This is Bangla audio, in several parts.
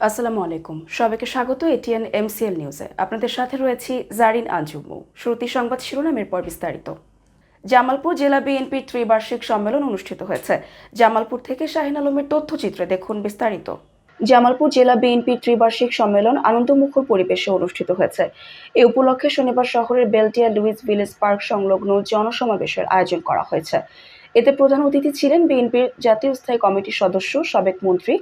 আসসালামু আলাইকুম। সবাইকে স্বাগত এটিএন এমসিএল নিউজে। আপনাদের সাথে রয়েছি জারিন আঞ্জুমু শ্রুতি সংবাদ শিরোনামের পর বিস্তারিত। জামালপুর জেলা বিএনপির ত্রিবার্ষিক সম্মেলন অনুষ্ঠিত হয়েছে। জামালপুর থেকে শাহিন আলমের তথ্যচিত্রে দেখুন বিস্তারিত। জামালপুর জেলা বিএনপির ত্রিবার্ষিক সম্মেলন আনন্দমুখর পরিবেশে অনুষ্ঠিত হয়েছে। এ উপলক্ষে শনিবার শহরের বেলটিয়া লুইস ভিলেজ পার্ক সংলগ্ন জনসমাবেশের আয়োজন করা হয়েছে। এতে প্রধান অতিথি ছিলেন বিএনপির জাতীয় স্থায়ী কমিটির সদস্য, সাবেক মন্ত্রী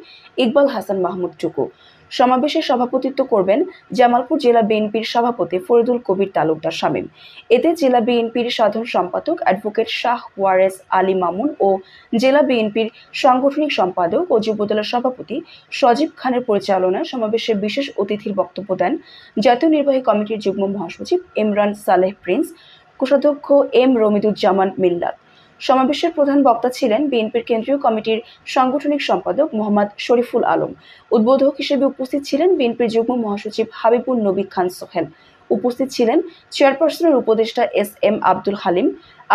ইকবাল হাসান মাহমুদ টুকু। সমাবেশে সভাপতিত্ব করবেন জামালপুর জেলা বিএনপির সভাপতি ফরিদুল কবির তালুকদার শামীম। এতে জেলা বিএনপির সাধারণ সম্পাদক অ্যাডভোকেট শাহ ওয়ারেস আলী মামুন ও জেলা বিএনপির সাংগঠনিক সম্পাদক ও যুবদলের সভাপতি সজীব খানের পরিচালনায় সমাবেশে বিশেষ অতিথির বক্তব্য দেন জাতীয় নির্বাহী কমিটির যুগ্ম মহাসচিব ইমরান সালেহ প্রিন্স, কোষাধ্যক্ষ এম রমিদুজ্জামান মিল্লাত। সমাবেশের প্রধান বক্তা ছিলেন বিএনপির কেন্দ্রীয় কমিটির সাংগঠনিক সম্পাদক মোহাম্মদ শরীফুল আলম। উদ্বোধক হিসেবে উপস্থিত ছিলেন বিএনপির যুগ্ম মহাসচিব হাবিবুল নবী খান সোহেল। উপস্থিত ছিলেন চেয়ারপারসনের উপদেষ্টা এস এম আব্দুল হালিম,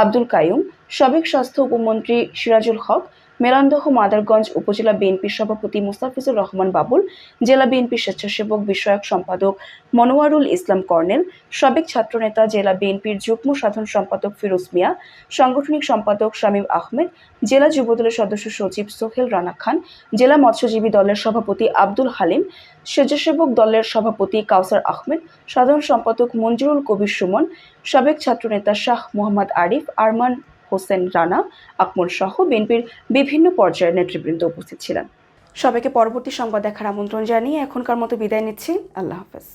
আব্দুল কায়ুম সাবেক স্বাস্থ্য উপমন্ত্রী সিরাজুল হক মেলান্দহ মাদারগঞ্জ উপজেলা বিএনপির সভাপতি মুস্তাফিজুর রহমান বাবুল, জেলা বিএনপির স্বেচ্ছাসেবক বিষয়ক সম্পাদক মনোয়ারুল ইসলাম কর্নেল, সাবেক ছাত্রনেতা জেলা বিএনপির যুগ্ম সাধারণ সম্পাদক ফিরোজ মিয়া, সাংগঠনিক সম্পাদক শামীম আহমেদ, জেলা যুবদলের সদস্য সচিব সোহেল রানা খান, জেলা মৎস্যজীবী দলের সভাপতি আব্দুল হালিম, স্বেচ্ছাসেবক দলের সভাপতি কাউসার আহমেদ, সাধারণ সম্পাদক মঞ্জুরুল কবির সুমন, সাবেক ছাত্রনেতা শাহ মোহাম্মদ আরিফ, আরমান হোসেন রানা, আকমল সহ বিএনপির বিভিন্ন পর্যায়ের নেতৃবৃন্দ উপস্থিত ছিলেন। সবাইকে পরবর্তী সংবাদ দেখার আমন্ত্রণ জানিয়ে এখনকার মতো বিদায় নিচ্ছি। আল্লাহ হাফেজ।